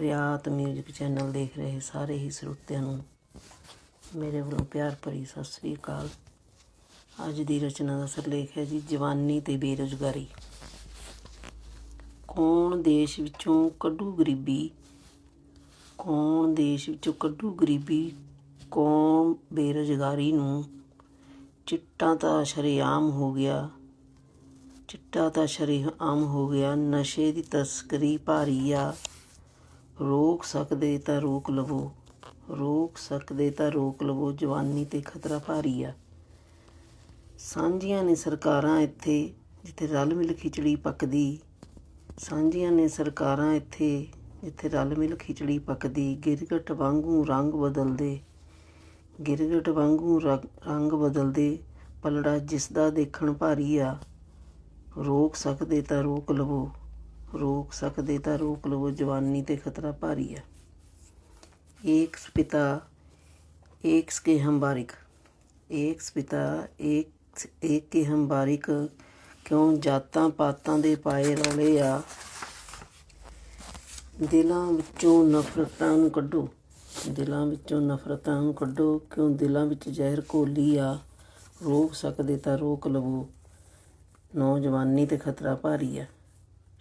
ਰਿਆਤ music channel ਦੇਖ ਰਹੇ ਸਾਰੇ ਹੀ ਸਰੋਤਿਆਂ ਨੂੰ। ਮੇਰੇ ਵੱਲੋਂ ਪਿਆਰ ਭਰੀ ਸਤਿ ਸ੍ਰੀ ਅਕਾਲ। ਅੱਜ ਦੀ ਰਚਨਾ ਦਾ ਸਿਰਲੇਖ ਹੈ ਜੀ, ਜਵਾਨੀ ਤੇ ਬੇਰੁਜ਼ਗਾਰੀ। ਕੌਣ ਦੇਸ਼ ਵਿੱਚੋਂ ਕੱਢੂ ਗਰੀਬੀ? ਕੌਣ ਦੇਸ਼ ਵਿੱਚੋਂ ਕੱਢੂ ਗਰੀਬੀ? ਕੌਣ ਬੇਰੁਜ਼ਗਾਰੀ ਨੂੰ? ਚਿੱਟਾ ਤਾਂ ਸ਼ਰੇਆਮ ਹੋ ਗਿਆ। ਚਿੱਟਾ ਤਾਂ ਸ਼ਰੇਆਮ ਹੋ ਗਿਆ। ਨਸ਼ੇ ਦੀ ਤਸਕਰੀ ਭਾਰੀ ਆ। ਰੋਕ ਸਕਦੇ ਤਾਂ ਰੋਕ ਲਵੋ। ਰੋਕ ਸਕਦੇ ਤਾਂ ਰੋਕ ਲਵੋ, ਜਵਾਨੀ ਤੇ ਖਤਰਾ ਭਾਰੀ ਆ। ਸਾਂਝੀਆਂ ਨੇ ਸਰਕਾਰਾਂ ਇੱਥੇ, ਜਿੱਥੇ ਰਲ ਮਿਲ ਖਿਚੜੀ ਪੱਕਦੀ, ਸਾਂਝੀਆਂ ਨੇ ਸਰਕਾਰਾਂ ਇੱਥੇ, ਜਿੱਥੇ ਰਲ ਮਿਲ ਖਿਚੜੀ ਪੱਕਦੀ, ਗਿਰਗਟ ਵਾਂਗੂ ਰੰਗ ਬਦਲਦੇ, ਗਿਰਗਟ ਵਾਂਗੂ ਰੰਗ- ਬਦਲਦੇ, ਪਲੜਾ ਜਿਸ ਦਾ ਦੇਖਣ ਭਾਰੀ ਆ। ਰੋਕ ਸਕਦੇ ਤਾਂ ਰੋਕ ਲਵੋ। ਰੋਕ ਸਕਦੇ ਤਾਂ ਰੋਕ ਲਵੋ, ਜਵਾਨੀ ਤੇ ਖਤਰਾ ਭਾਰੀ ਆ। ਏਕ ਪਿਤਾ, ਏਕਸ ਕੇ ਹਮ ਬਾਰਿਕ। ਏਕ ਪਿਤਾ ਏਕ ਏਕ ਕੇ ਹਮ ਬਾਰਿਕ, ਕਿਉਂ ਜਾਤਾਂ ਪਾਤਾਂ ਦੇ ਪਾਏ ਰੌਲੇ ਆ? ਦਿਲਾਂ ਵਿੱਚੋਂ ਨਫ਼ਰਤਾਂ ਨੂੰ ਕੱਢੋ। ਦਿਲਾਂ ਵਿੱਚੋਂ ਨਫ਼ਰਤਾਂ ਨੂੰ ਕੱਢੋ, ਕਿਉਂ ਦਿਲਾਂ ਵਿੱਚ ਜ਼ਹਿਰ ਘੋਲੀ ਆ? ਰੋਕ ਸਕਦੇ ਤਾਂ ਰੋਕ ਲਵੋ। ਨੌਜਵਾਨੀ ਤੇ ਖਤਰਾ ਭਾਰੀ ਆ।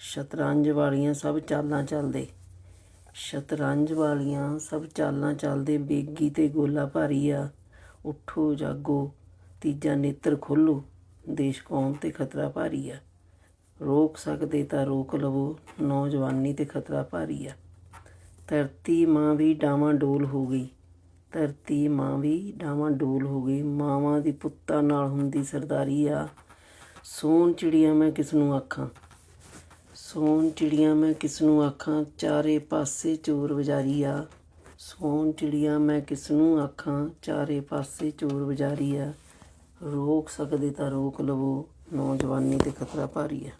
ਸ਼ਤਰੰਜ ਵਾਲੀਆਂ ਸਭ ਚਾਲਾਂ ਚੱਲਦੇ। ਸ਼ਤਰੰਜ ਵਾਲੀਆਂ ਸਭ ਚਾਲਾਂ ਚੱਲਦੇ। ਬੇਗੀ ਤੇ ਗੋਲਾ ਭਾਰੀ ਆ ਉਠੋ ਜਾਗੋ, ਤੀਜਾ ਨੇਤਰ ਖੋਲੋ, ਦੇਸ਼ ਕੌਮ ਤੇ ਖਤਰਾ ਭਾਰੀ ਆ ਰੋਕ ਸਕਦੇ ਤਾਂ ਰੋਕ ਲਵੋ, ਨੌਜਵਾਨੀ ਤੇ ਖਤਰਾ ਭਾਰੀ ਆ ਧਰਤੀ ਮਾਂ ਵੀ ਡਾਵਾਂ ਡੋਲ ਹੋ ਗਈ। ਧਰਤੀ ਮਾਂ ਵੀ ਡਾਵਾਂ ਡੋਲ ਹੋ ਗਈ। ਮਾਵਾਂ ਦੀ ਪੁੱਤਾਂ ਨਾਲ ਹੁੰਦੀ ਸਰਦਾਰੀ ਆ ਸੋਨ ਚਿੜੀਆਂ ਮੈਂ ਕਿਸ ਨੂੰ ਆਖਾਂ? ਸੋਨ ਚਿੜੀਆਂ ਮੈਂ ਕਿਸ ਨੂੰ ਆਖਾਂ, ਚਾਰੇ ਪਾਸੇ ਚੋਰ ਵਜਾਰੀ ਆ। ਸੋਨ ਚਿੜੀਆਂ ਮੈਂ ਕਿਸ ਨੂੰ ਆਖਾਂ, ਚਾਰੇ ਪਾਸੇ ਚੋਰ ਵਜਾਰੀ ਆ। ਰੋਕ ਸਕਦੇ ਤਾਂ ਰੋਕ ਲਵੋ, ਨੌਜਵਾਨੀ ਤੇ ਖਤਰਾ ਭਾਰੀ ਆ।